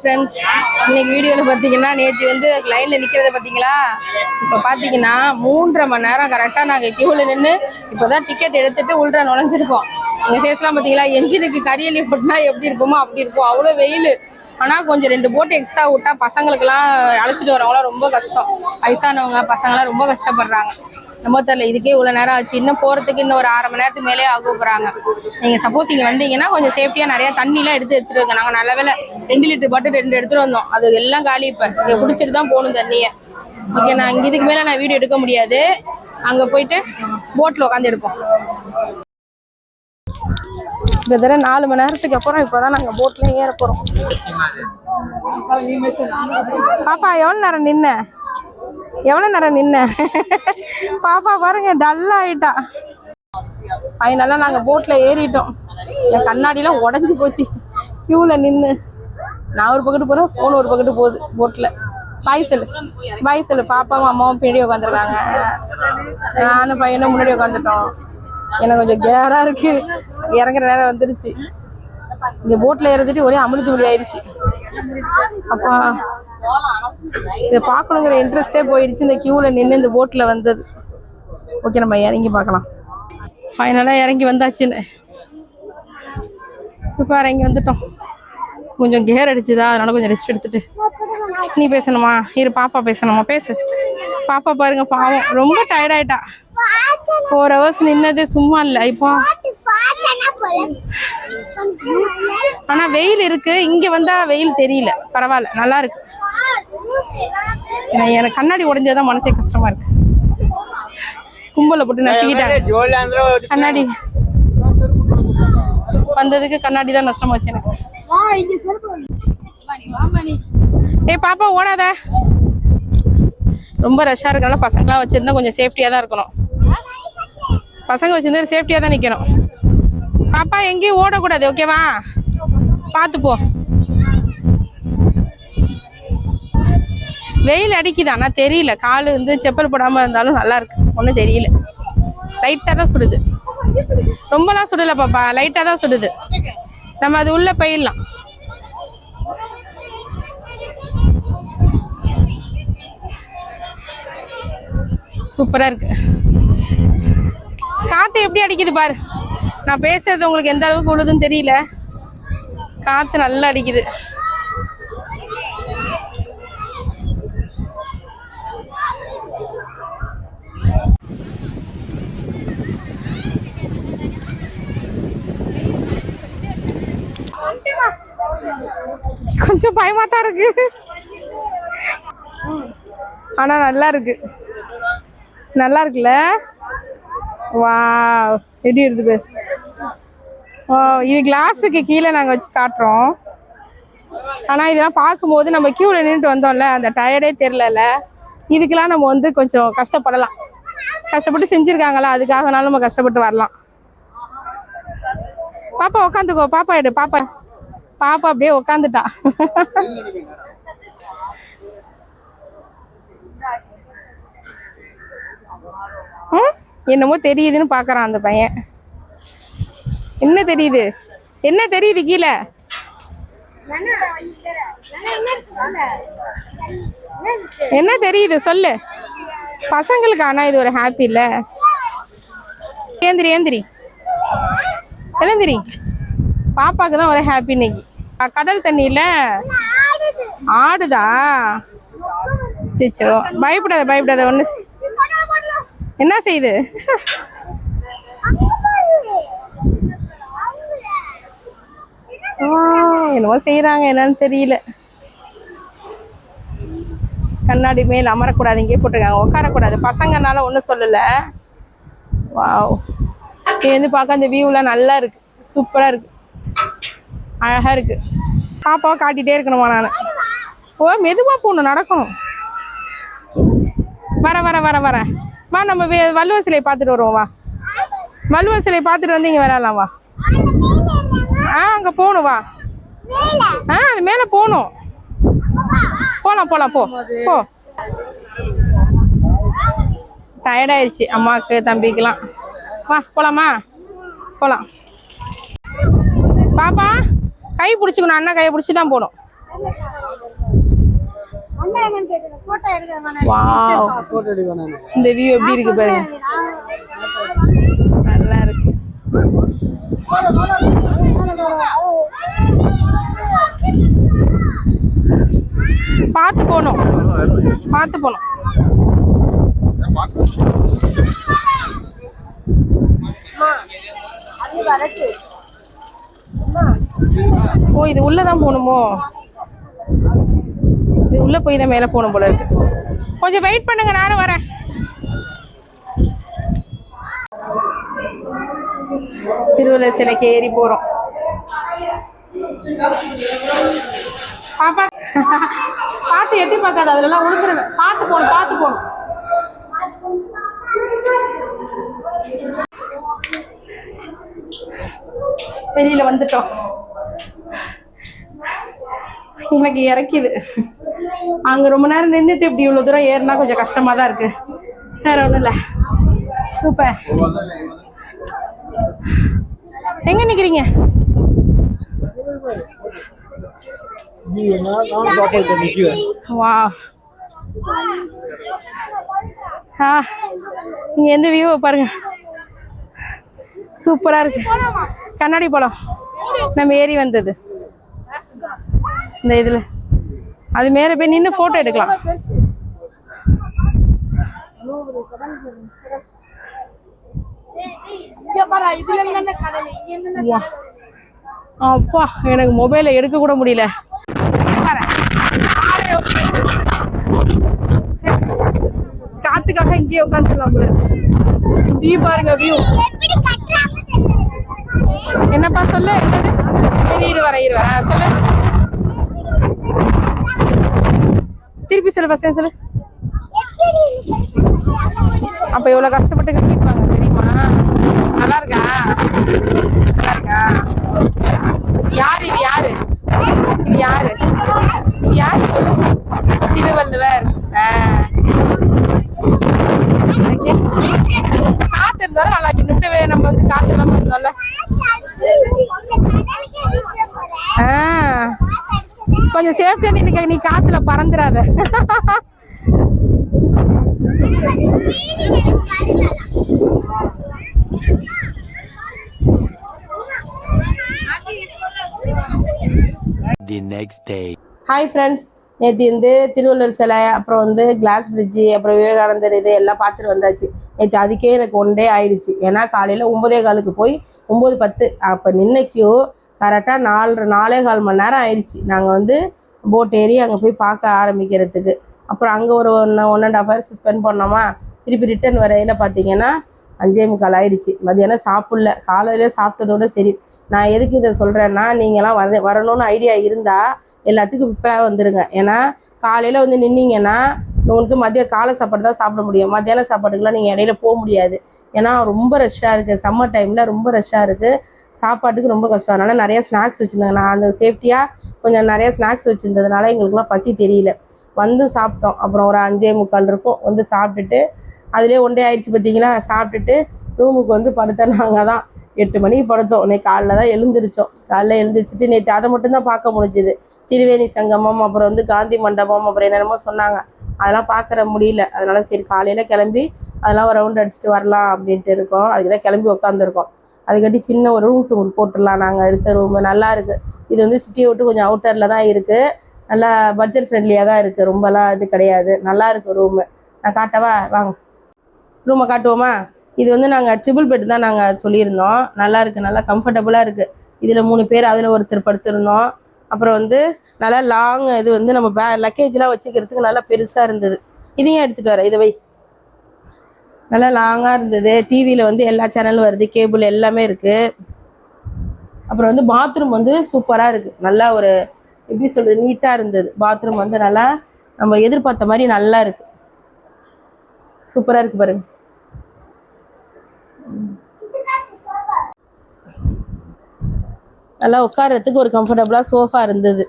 Friends இன்னைக்கு வீடியோவில் பார்த்தீங்கன்னா நேற்று வந்து லைனில் நிற்கிறத பார்த்தீங்களா இப்போ பார்த்தீங்கன்னா மூன்றரை மணி நேரம் கரெக்டாக நாங்கள் கியூவில் நின்று இப்போ தான் டிக்கெட் எடுத்துட்டு உள்ள நுழைஞ்சிருக்கோம். எங்கள் ஃபேஸ்லாம் பார்த்தீங்களா என்ஜினுக்கு கரியலி போட்டுனா எப்படி இருப்போமோ அப்படி இருப்போம் அவ்வளோ வெயில். ஆனால் கொஞ்சம் ரெண்டு போட்டு எக்ஸ்ட்ரா விட்டா பசங்களுக்கெல்லாம் அழைச்சிட்டு வரவங்களாம் ரொம்ப கஷ்டம். வயசானவங்க பசங்களாம் ரொம்ப கஷ்டப்படுறாங்க. நம்ம தெரியல இதுக்கே இவ்வளோ நேரம் ஆச்சு. இன்னும் போகிறதுக்கு இன்னும் ஒரு அரை மணி நேரத்துக்கு மேலே ஆகும் போகிறாங்க நீங்கள் சப்போஸ் இங்கே வந்தீங்கன்னா கொஞ்சம் சேஃப்டியாக நிறைய தண்ணிலாம் எடுத்து வச்சுருக்கோங்க நாங்கள் நல்ல வேலை ரெண்டு லிட்டர் பாட்டு ரெண்டு எடுத்துகிட்டு வந்தோம். அது எல்லாம் காலி இப்போ. இங்கே குடிச்சிட்டு தான் போகணும் தண்ணியை. ஓகே நான் இங்கே இதுக்கு மேலே நான் வீடியோ எடுக்க முடியாது. அங்கே போயிட்டு போட்டில் உட்காந்து எடுப்போம். தடவை நாலு மணி நேரத்துக்கு அப்புறம் இப்போதான் நாங்கள் போட்டில் ஏற போகிறோம் பாப்பா எவ்வளோ நேரம் நின்ன? எவ்வளோ நேரம் நின்ன? பாப்பா பாருங்க டல் ஆயிட்டா. அதனால நாங்கள் போட்டில் ஏறிட்டோம். என் கண்ணாடிலாம் உடஞ்சி போச்சு. க்யூவில் நின்று நான் ஒரு பக்கத்து போகிறேன் ஃபோன் ஒரு பக்கத்து போகுது போட்டில் பாய் சொல்லு. பாய் சொல்லு. பாப்பாவும் அம்மாவும் பின்னாடி உட்காந்துருக்காங்க நானும் பையனும் முன்னாடி உட்காந்துட்டோம் எனக்கு கொஞ்சம் கேராக இருக்கு. இறங்குற நேரம் வந்துருச்சு. இந்த போட்டில் ஏறதுட்டு ஒரே அமிழ்த்து முடி ஆயிடுச்சு. அப்பா. இதை பார்க்கணுங்கிற இன்ட்ரெஸ்டே போயிடுச்சு. இந்த க்யூவில் நின்று இந்த போட்டில் வந்தது. ஓகே நம்ம இறங்கி பார்க்கலாம். ஃபைனலாக இறங்கி வந்தாச்சுன்னு. சூப்பர் இறங்கி வந்துட்டோம். கொஞ்சம் கேர் அடிச்சுதா அதனால கொஞ்சம் ரெஸ்ட் எடுத்துட்டு. நீ பேசணுமா? இரு பாப்பா பேசணுமா? பேசு. பாப்பா பாருங்க பாவம். ரொம்ப டயர்ட் ஆயிட்டா. ஃபோர் ஹவர்ஸ் நின்னதே சும்மா இல்லை. இப்போ ஆனா வெயில் இருக்கு. இங்க வந்தா வெயில் தெரியல. பரவாயில்ல. நல்லா இருக்கு. எனக்கு- கண்ணாடி உடைஞ்சதான் மனசே கஷ்டமா இருக்கு. கும்பல போட்டு நசுக்கிட்டாங்க கண்ணாடி. வந்ததுக்கு கண்ணாடி தான் நஷ்டமாச்சு எனக்கு. ஏய் பாப்பா ஓடாத. ரொம்ப ரஷ்ஷாக இருக்கனால பசங்களாம் வச்சிருந்தா கொஞ்சம் சேஃப்டியாக தான் இருக்கணும். பசங்க வச்சிருந்தா சேஃப்டியாக தான் நிற்கணும் பாப்பா எங்கேயும் ஓடக்கூடாது ஓகேவா பார்த்து போ. வெயில் அடிக்குது ஆனால் தெரியல. கால் வந்து செப்பல் போடாமல் இருந்தாலும் நல்லா இருக்கு. ஒன்றும் தெரியல. லைட்டாக தான் சுடுது. ரொம்பலாம் சுடலை பாப்பா. லைட்டாக தான் சுடுது. நம்ம அது உள்ள போயிடலாம். சூப்பரா இருக்கு. காற்று எப்படி அடிக்குது பாரு. நான் பேசுறது உங்களுக்கு எந்த அளவுக்கு விழுதுன்னு தெரியல. காற்று நல்லா அடிக்குது. கொஞ்சம் பயமா தான் இருக்கு. ஆனா நல்லா இருக்கு. நல்லா இருக்குல்ல? வா எப்படி இருக்குது ஓ இது கிளாஸுக்கு கீழே நாங்கள் வச்சு காட்டுறோம். ஆனால் இதெல்லாம் பார்க்கும்போது நம்ம க்யூவில் நின்றுட்டு வந்தோம்ல அந்த டயர்டே தெரிலல இதுக்கெல்லாம் நம்ம வந்து கொஞ்சம் கஷ்டப்படலாம். கஷ்டப்பட்டு செஞ்சுருக்காங்களா? அதுக்காகனாலும் நம்ம கஷ்டப்பட்டு வரலாம். பாப்பா உக்காந்துக்கோ. பாப்பா எடு. பாப்பா. பாப்பா அப்படியே உக்காந்துட்டா. ம்? என்னமோ தெரியுதுன்னு பார்க்கறான் அந்த பையன். என்ன தெரியுது? என்ன தெரியுது கீழே? என்ன தெரியுது? சொல்லு. பசங்களுக்கு ஆனா இது ஒரு ஹாப்பி இல்ல. ஏந்திரி ஏந்திரி. எழுந்திரி பாப்பாக்கு தான் ஒரு ஹாப்பி இன்னைக்கு. கடல் தண்ணியில ஆடுதா? சிச்சோ பயப்படாத பயப்படாத ஒண்ணு என்ன செய்யுது என்னவோ என்னமோ செய்யறாங்க என்னன்னு தெரியல. கண்ணாடி மேல் அமரக்கூடாது இங்கே போட்டிருக்காங்க. உட்காரக்கூடாது. பசங்கனால ஒன்றும் சொல்லல. வாவ். இருந்து பார்க்க அந்த வியூலாம் நல்லா இருக்கு. சூப்பரா இருக்கு. அழகா இருக்கு. பாப்பாவை காட்டிட்டே இருக்கணுமா நான்? ஓ மெதுவாக போகணும் நடக்கணும் வர வர வர வர. வா நம்ம வே- வள்ளுவர் சிலையை பார்த்துட்டு வருவோம் வா. வள்ளுவர் சிலையை பார்த்துட்டு வந்து இங்கே விளையாடலாம் வா. ஆ அங்கே போகணும் வா. ஆ அது மேலே போகணும். போகலாம் போகலாம் போ. போ. டயர்டாயிடுச்சு அம்மாவுக்கு தம்பிக்கெலாம் வா போகலாமா போகலாம் பாப்பா கை பிடிச்சிக்கணும் அண்ணா கையை பிடிச்சி தான் போகணும். இந்த வியூ எப்படி இருக்கு பாருங்க. நல்லா இருக்கு. பார்த்து போகணும். பார்த்து போகணும். ஓ இது உள்ளதான் போகணுமோ? இது உள்ளே போய் தான் மேலே போகணும் போல இருக்கு. கொஞ்சம் வெயிட் பண்ணுங்க நானும் வரேன். திருவள்ளுவர் சிலைக்கு ஏறி போகிறோம் பாப்பா பார்த்து எட்டி பார்க்காது அதுலலாம் உழுந்துருவேன். பார்த்து போகணும் பார்த்து போகணும். வெளியில் வந்துட்டோம். எனக்கு இறக்கிது. அங்க ரொம்ப நேரம் நின்றுட்டு இப்படி இவ்வளவு தூரம் ஏறினா கொஞ்சம் கஷ்டமா தான் இருக்கு. வேற ஒண்ணும் இல்ல. சூப்பர் எங்க நிக்கிறீங்க? வா ஆ இங்கே எந்த வியூவை பாருங்க. சூப்பரா இருக்கு. கண்ணாடி பழம் நம்ம ஏறி வந்தது. இந்த இதுல. அது மேல போய் நின்று போட்டோ எடுக்கலாம். அப்பா எனக்கு மொபைலை எடுக்க கூட முடியல. காத்துக்காக இங்கேயே உட்காந்துலாம் போல. வியூ பாருங்க வியூ என்னப்பா சொல்லு என்னது? இரு வர இரு வர. சொல்லு. திருப்பி சொல்லு ஃபஸ்ட் சொல்லு அப்ப எவ்வளவு கஷ்டப்பட்டு கட்டிருப்பாங்க தெரியுமா? நல்லா இருக்கா? நல்லா இருக்கா? யாரு இது யாரு? இது யாரு? இது யாரு சொல்லு? திருவள்ளுவர். ஆ. Okay. காத்து இருந்தா தான் நல்லா இருக்கு நிமிடவே நம்ம வந்து காத்து இல்லாம இருந்தோம்ல ஆ. கொஞ்சம் சேஃப்டியா நினைக்க நீ காத்துல பறந்துடாத next day. ஹாய் ஃப்ரெண்ட்ஸ் நேற்று வந்து திருவள்ளுவர் சிலை அப்புறம் வந்து கிளாஸ் பிரிட்ஜு அப்புறம் விவேகானந்தர் இது எல்லாம் பார்த்துட்டு வந்தாச்சு. நேற்று அதுக்கே எனக்கு ஒன் டே ஆயிடுச்சு. ஏன்னா காலையில் ஒன்பதே காலுக்கு போய் ஒம்பது பத்து. அப்போ நின்னைக்கியோ கரெக்டாக நாலரை நாலே கால் மணி நேரம் ஆயிடுச்சு. நாங்கள் வந்து போட் ஏறி அங்கே போய் பார்க்க ஆரம்பிக்கிறதுக்கு. அப்புறம் அங்கே ஒரு one one and half hours spend பண்ணோமா திருப்பி ரிட்டர்ன் வரையில் பார்த்தீங்கன்னா அஞ்சே முக்கால் ஆயிடுச்சு. மதியானம் சாப்பிடல. காலையில சாப்பிட்டதோட சரி. நான் எதுக்கு இதை சொல்கிறேன்னா நீங்களாம் வர வரணும்னு ஐடியா இருந்தால் எல்லாத்துக்கும் ப்ரிப்பேராக வந்துடுங்க ஏன்னா காலையில் வந்து நின்னீங்கன்னா உங்களுக்கு மதிய காலை சாப்பாடு தான் சாப்பிட முடியும். மத்தியான சாப்பாட்டுக்குலாம் நீங்கள் இடையில போக முடியாது. ஏன்னா ரொம்ப ரஷ்ஷாக இருக்குது சம்மர் டைமில் ரொம்ப ரஷ்ஷாக இருக்குது சாப்பாட்டுக்கு ரொம்ப கஷ்டம். அதனால் நிறையா ஸ்நாக்ஸ் வச்சுருந்தாங்க. நான் அந்த சேஃப்டியாக கொஞ்சம் நிறையா ஸ்நாக்ஸ் வச்சுருந்ததுனால எங்களுக்குலாம் பசி தெரியல. வந்து சாப்பிட்டோம். அப்புறம் ஒரு அஞ்சே முக்கால் இருக்கும். வந்து சாப்பிட்டுட்டு அதுலேயே ஒன்றே ஆயிடுச்சு பார்த்தீங்களா சாப்பிட்டுட்டு ரூமுக்கு வந்து படுத்த நாங்கள் தான். எட்டு மணிக்கு படுத்தோம். இன்னைக்கு காலைல தான் எழுந்திரிச்சோம். காலைல எழுந்திரிச்சிட்டு நேற்று அதை மட்டும்தான் பார்க்க முடிஞ்சுது. திருவேணி சங்கமம் அப்புறம் வந்து காந்தி மண்டபம் அப்புறம் என்னென்னமோ சொன்னாங்க. அதெல்லாம் பார்க்குற முடியல. அதனால் சரி காலையில் கிளம்பி அதெல்லாம் ஒரு ரவுண்ட் அடிச்சுட்டு வரலாம் அப்படின்ட்டு இருக்கோம். அதுக்கு தான் கிளம்பி உட்காந்துருக்கோம் அதுக்காட்டி சின்ன ஒரு ரூம் டூர் போட்டுடலாம். நாங்கள் எடுத்த ரூமு நல்லா இருக்குது இது வந்து சிட்டியை விட்டு கொஞ்சம் அவுட்டரில் தான் இருக்குது நல்லா பட்ஜெட் ஃப்ரெண்ட்லியாக தான் இருக்குது ரொம்பலாம் இது கிடையாது. நல்லா இருக்குது ரூமு நான் காட்டவா? வாங்க. ரூமை காட்டுவோமா? இது வந்து நாங்கள் ட்ரிபிள் பெட் தான் நாங்கள் சொல்லியிருந்தோம். நல்லா இருக்குது நல்லா கம்ஃபர்டபுளாக இருக்குது இதில் மூணு பேர் அதில் ஒருத்தர் படுத்திருந்தோம். அப்புறம் வந்து நல்லா லாங் இது வந்து நம்ம பே லக்கேஜ்லாம் வச்சுக்கிறதுக்கு நல்லா பெருசாக இருந்தது. இதையும் எடுத்துகிட்டு வர இதை வை. நல்லா லாங்காக இருந்தது. டிவியில் வந்து எல்லா சேனலும் வருது. கேபிள் எல்லாமே இருக்குது அப்புறம் வந்து பாத்ரூம் வந்து சூப்பராக இருக்குது நல்லா ஒரு எப்படி சொல்கிறது நீட்டாக இருந்தது. பாத்ரூம் வந்து நல்லா நம்ம எதிர்பார்த்த மாதிரி நல்லா இருக்குது சூப்பராக இருக்குது பாருங்க. நல்லா உட்கார்றதுக்கு ஒரு கம்ஃபர்டபுளாக சோஃபா இருந்தது.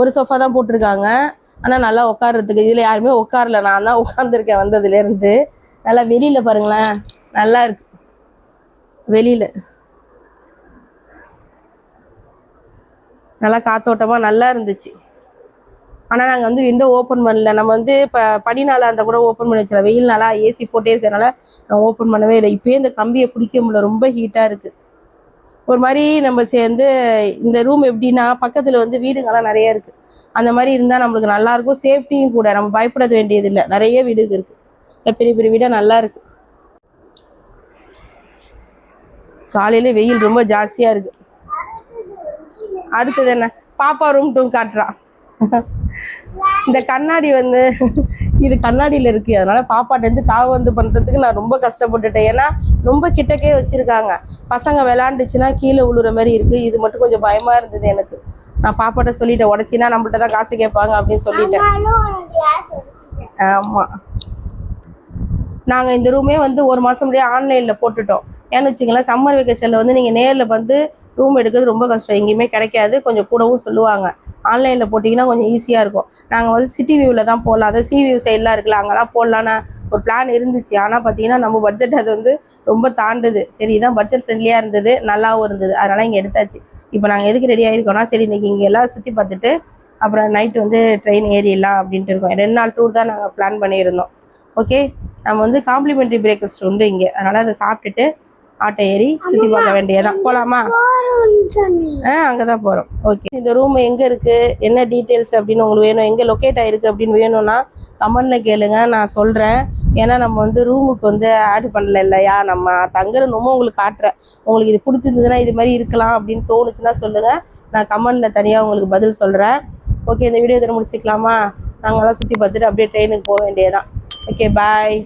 ஒரு சோஃபா தான் போட்டிருக்காங்க. ஆனால் நல்லா உட்கார்றதுக்கு இதில் யாருமே உட்காரல. நான் தான் உட்காந்துருக்கேன் வந்ததுலேருந்து நல்லா வெளியில் பாருங்களேன். நல்லா இருக்கு. வெளியில். நல்லா காத்தோட்டமாக நல்லா இருந்துச்சு. ஆனால் நாங்கள் வந்து விண்டோ ஓப்பன் பண்ணல. நம்ம வந்து இப்போ பனி நாளாக இருந்தால் கூட ஓப்பன் பண்ணி வச்சிடலாம். வெயில் நாளாக ஏசி போட்டே இருக்கிறனால நான் ஓப்பன் பண்ணவே இல்லை. இப்போயே இந்த கம்பியை பிடிக்க முடியல. ரொம்ப ஹீட்டாக இருக்குது ஒரு மாதிரி நம்ம சேர்ந்து இந்த ரூம் எப்படின்னா பக்கத்தில் வந்து வீடுங்கள்லாம் நிறைய இருக்குது அந்த மாதிரி இருந்தால் நம்மளுக்கு நல்லாயிருக்கும் சேஃப்டியும் கூட. நம்ம பயப்பட வேண்டியது இல்லை நிறைய வீடு இருக்குது இல்லை பெரிய பெரிய வீடாக நல்லா இருக்கு. காலையில வெயில் ரொம்ப ஜாஸ்தியாக இருக்கு. அடுத்தது என்ன? பாப்பா ரூம் டூம் காட்டுறா. இந்த கண்ணாடி வந்து இது கண்ணாடியில் இருக்கு. அதனால பாப்பாட்டேருந்து காவு வந்து பண்ணுறதுக்கு நான் ரொம்ப கஷ்டப்பட்டுட்டேன். ஏன்னா ரொம்ப கிட்டக்கே வச்சிருக்காங்க. பசங்க விளாண்டுச்சுன்னா கீழே விழுற மாதிரி இருக்கு. இது மட்டும் கொஞ்சம் பயமா இருந்தது எனக்கு. நான் பாப்பாட்ட சொல்லிட்டேன் உடச்சின்னா நம்மள்ட்ட தான் காசு கேட்பாங்க அப்படின்னு சொல்லிட்டேன். ஆமாம் நாங்கள் இந்த ரூமே வந்து ஒரு மாதம் முடியே ஆன்லைனில் போட்டுட்டோம். ஏன்னு வச்சுங்களேன் சம்மர் வெக்கேஷனில் வந்து நீங்கள் நேரில் வந்து ரூம் எடுக்கிறது ரொம்ப கஷ்டம். எங்கேயுமே கிடைக்காது. கொஞ்சம் கூடவும் சொல்லுவாங்க. ஆன்லைனில் போட்டிங்கன்னா கொஞ்சம் ஈஸியாக இருக்கும். நாங்கள் வந்து சிட்டி வியூவில் தான் போடலாம். அதாவது சி வியூ சைட்லாம் இருக்குல்ல அங்கெல்லாம் போடலான்னு ஒரு பிளான் இருந்துச்சு. ஆனால் பார்த்தீங்கன்னா நம்ம பட்ஜெட் அது வந்து ரொம்ப தாண்டுது. சரி இதான் பட்ஜெட் ஃப்ரெண்ட்லியாக இருந்தது. நல்லாவும் இருந்தது. அதனால் இங்கே எடுத்தாச்சு. இப்போ நாங்கள் எதுக்கு ரெடி ஆகிருக்கோம்னா சரி இன்றைக்கி இங்கே எல்லாம் சுற்றி பார்த்துட்டு அப்புறம் நைட்டு வந்து ட்ரெயின் ஏறிடலாம் அப்படின்ட்டு இருக்கோம். ரெண்டு நாள் டூர் தான் நாங்கள் பிளான் பண்ணியிருந்தோம். ஓகே நம்ம வந்து காம்ப்ளிமெண்ட்ரி பிரேக்ஃபாஸ்ட் உண்டு இங்கே. அதனால் அதை சாப்பிட்டுட்டு ஆட்டோ ஏறி சுற்றி பார்க்க வேண்டியதான் போகலாமா ஆ அங்கே தான் போகிறோம் ஓகே இந்த ரூம் எங்கே இருக்குது என்ன டீட்டெயில்ஸ் அப்படின்னு உங்களுக்கு வேணும்? எங்கே லொக்கேட் ஆகிருக்கு அப்படின்னு வேணும்னா கமெண்டில் கேளுங்க. நான் சொல்கிறேன் ஏன்னா நம்ம வந்து ரூமுக்கு வந்து ஆட் பண்ணல இல்லையா? நம்ம தங்குற ரூமும் உங்களுக்கு காட்டுறேன். உங்களுக்கு இது பிடிச்சிருந்ததுன்னா இது மாதிரி இருக்கலாம் அப்படின்னு தோணுச்சுன்னா சொல்லுங்கள் நான் கமெண்டில் தனியாக உங்களுக்கு பதில் சொல்கிறேன் ஓகே இந்த வீடியோ இதில் முடிச்சுக்கலாமா? நாங்கள்லாம் சுற்றி பார்த்துட்டு அப்படியே ட்ரெயினுக்கு போக வேண்டியதான் ஓகே பாய்